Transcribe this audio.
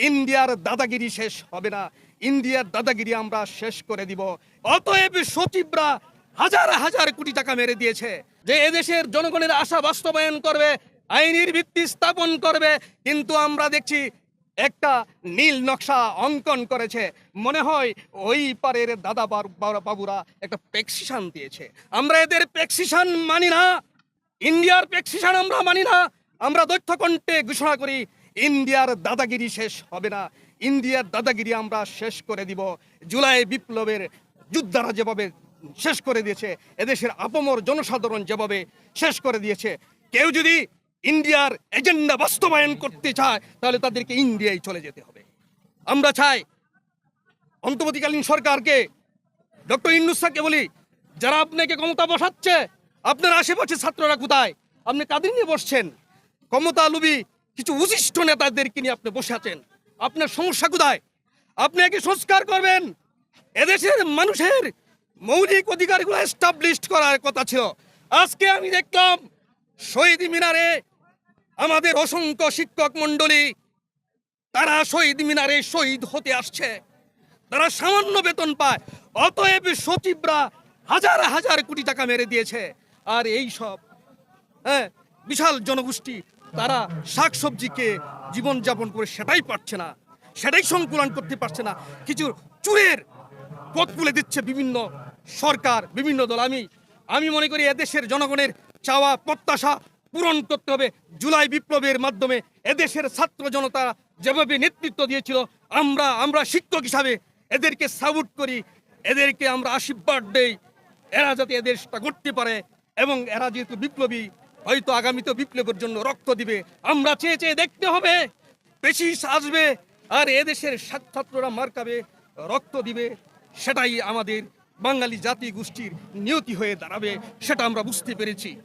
ইন্ডিয়ার দাদাগিরি শেষ হবে না। ইন্ডিয়ার দাদাগিরি আমরা শেষ করে দিব। অতএব সচিবরা হাজার হাজার কোটি টাকা মেরে দিয়েছে। যে এদেশের জনগণের আশা বাস্তবায়ন করবে, আইনের ভিত্তি স্থাপন করবে, কিন্তু আমরা দেখছি একটা নীল নকশা অঙ্কন করেছে। মনে হয় ওই পারের দাদা বার- বার- বাবুরা একটা প্রেক্সিশন দিয়েছে। আমরা এদের প্রেক্সিশন মানি না। ইন্ডিয়ার প্রেক্সিশন আমরা মানি না। আমরা দৈত্য কণ্ঠে ঘোষণা করি ইন্ডিয়ার দাদাগিরি শেষ হবে না। ইন্ডিয়ার দাদাগিরি আমরা শেষ করে দিব। জুলাই বিপ্লবের যোদ্ধারা যেভাবে শেষ করে দিয়েছে, এদেশের আপমর জনসাধারণ যেভাবে শেষ করে দিয়েছে, কেউ যদি ইন্ডিয়ার এজেন্ডা বাস্তবায়ন করতে চায়, তাহলে তাদেরকে ইন্ডিয়ায় চলে যেতে হবে। আমরা চাই অন্তর্বর্তীকালীন সরকারকে, ডক্টর ইন্নুসাকে বলি, যারা আপনাকে ক্ষমতা বসাচ্ছে, আপনার আশেপাশে ছাত্ররা কোথায়? আপনি কাদের নিয়ে বসছেন? ক্ষমতা লুবি কিছু উচিষ্ট নেতাদেরকে নিয়ে আপনি বসে আছেন। আপনার সমস্যা কোথায়? আপনি একে সংস্কার করবেন। এদেশের মানুষের মৌলিক অধিকারগুলো এস্টাবলিশ করার কথা ছিল। আজকে আমি দেখলাম, শহীদ মিনারে আমাদের অসংখ্য শিক্ষক মণ্ডলী, তারা শহীদ মিনারে শহীদ হতে আসছে। তারা সামান্য বেতন পায়, অতএব সচিবরা হাজার হাজার কোটি টাকা মেরে দিয়েছে। আর এই সব হ্যাঁ বিশাল জনগোষ্ঠী তারা শাকসবজিকে জীবনযাপন করে সেটাই পারছে না, সেটাই সংকুলন করতে পারছে না। কিছু চুরের পথ তুলে দিচ্ছে বিভিন্ন সরকার, বিভিন্ন দল। আমি আমি মনে করি এদেশের জনগণের চাওয়া, প্রত্যাশা পূরণ করতে হবে। জুলাই বিপ্লবের মাধ্যমে এদেশের ছাত্র জনতা যেভাবে নেতৃত্ব দিয়েছিল, আমরা আমরা শিক্ষক হিসাবে এদেরকে সাপোর্ট করি। এদেরকে আমরা আশীর্বাদ দেই। এরা যাতে এদেশটা করতে পারে এবং এরা যেহেতু বিপ্লবী হয়তো আগামীতে বিপ্লবের জন্য রক্ত দিবে। আমরা চেয়ে চেয়ে দেখতে হবে। বেশি সাজবে আর এদেশের ছাত্র- ছাত্ররা মার্কাবে, রক্ত দিবে। সেটাই আমাদের বাঙালি জাতি গোষ্ঠীর নিয়তি হয়ে দাঁড়াবে, সেটা আমরা বুঝতে পেরেছি।